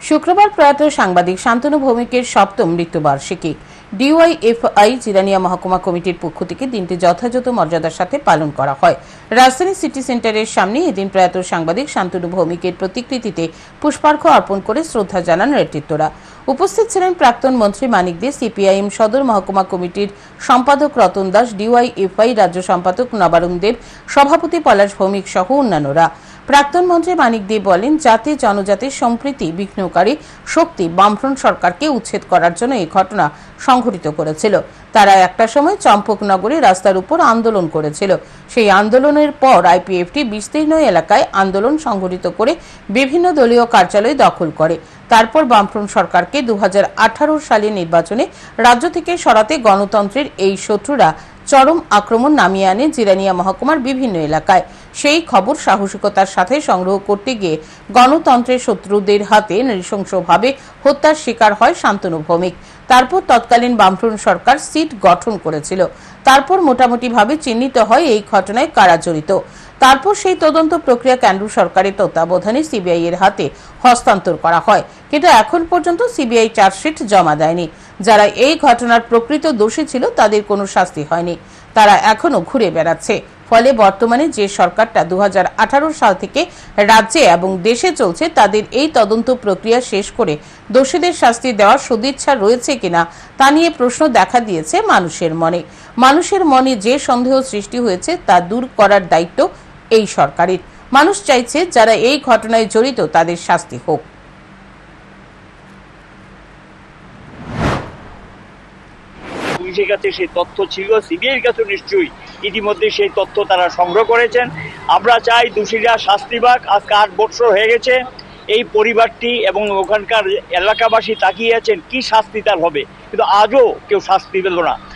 শুক্রবার প্রয়াত সাংবাদিক শান্তনু ভৌমিকের সপ্তম মৃত্যুবার্ষিকী। ডিওয়াইএফআই, জিরানিয়া মহকুমা কমিটির পক্ষ থেকে দিনটি যথাযথ মর্যাদার সাথে পালন করা হয়। রাজধানী সিটি সেন্টারের সামনে এদিন প্রয়াত সাংবাদিক শান্তনু ভৌমিকের প্রতিকৃতিতে পুষ্পার্ঘ অর্পণ করে শ্রদ্ধা জানান নেতৃত্বরা। উপস্থিত ছিলেন প্রাক্তন মন্ত্রী মানিক দে, সিপিআইএম সদর মহকুমা কমিটির সম্পাদক রতন দাস, ডিওয়াইএফআই রাজ্য সম্পাদক নবারুণ দেব, সভাপতি পলাশ ভৌমিক সহ অন্যান্যরা। প্রাক্তন মন্ত্রী মানিক দে বলেন, জাতি জনজাতির সম্প্রীতি বিঘ্নকারী শক্তি বামফ্রন্ট সরকারকে উচ্ছেদ করার জন্য এই ঘটনা সংঘটিত করেছিল। তারা একটা সময় চম্পকনগরে রাস্তার উপর আন্দোলন করেছিল। সেই আন্দোলনের পর আইপিএফটি বিস্তীর্ণ এলাকায় আন্দোলন সংঘটিত করে বিভিন্ন দলীয় কার্যালয় দখল করে। তারপর বামফ্রন্ট সরকারকে দু সালের নির্বাচনে রাজ্য থেকে সরাতে গণতন্ত্রের এই শত্রুরা চরম আক্রমণ নামিয়ে আনে জিরানিয়া মহকুমার বিভিন্ন এলাকায়। সেই খবর সাহসিকতার সাথে সংগ্রহ করতে গিয়ে গণতন্ত্রের শত্রুদের হাতে নৃশংসভাবে হত্যার শিকার হয় শান্তনু ভৌমিক। তারপর তৎকালীন বামফ্রন্ট সরকার সিট গঠন করেছিল। তারপর মোটামুটিভাবে চিহ্নিত হয় এই ঘটনায় কারা জড়িত। তারপর সেই তদন্ত প্রক্রিয়া কেন্দ্র সরকারের তত্ত্বাবধানে সিবিআই এর হাতে হস্তান্তর করা হয়। কিন্তু এখন পর্যন্ত সিবিআই চার্জশিট জমা দেয়নি। যারা এই ঘটনার প্রকৃত দোষী ছিল তাদের কোনো শাস্তি হয়নি। তারা এখনও ঘুরে বেড়াচ্ছে। ফলে বর্তমানে যে সরকারটা দু সাল থেকে রাজ্যে এবং দেশে চলছে, তাদের এই তদন্ত প্রক্রিয়া শেষ করে দোষীদের শাস্তি দেওয়ার সদিচ্ছা রয়েছে কিনা তা নিয়ে প্রশ্ন দেখা দিয়েছে মানুষের মনে। মানুষের মনে যে সন্দেহ সৃষ্টি হয়েছে তা দূর করার দায়িত্ব এই সরকারের। মানুষ চাইছে যারা এই ঘটনায় জড়িত তাদের শাস্তি হোক। সেই তথ্য ছিল, সিবিআইয়ের কাছে নিশ্চয়ই। ইতিমধ্যে সেই তথ্য তারা সংগ্রহ করেছেন। আমরা চাই দোষীরা শাস্তি পাক। আজকে আট বৎসর হয়ে গেছে। এই পরিবারটি এবং ওখানকার এলাকাবাসী তাকিয়ে আছেন, কি শাস্তি তার হবে? কিন্তু আজও কেউ শাস্তি পেল না।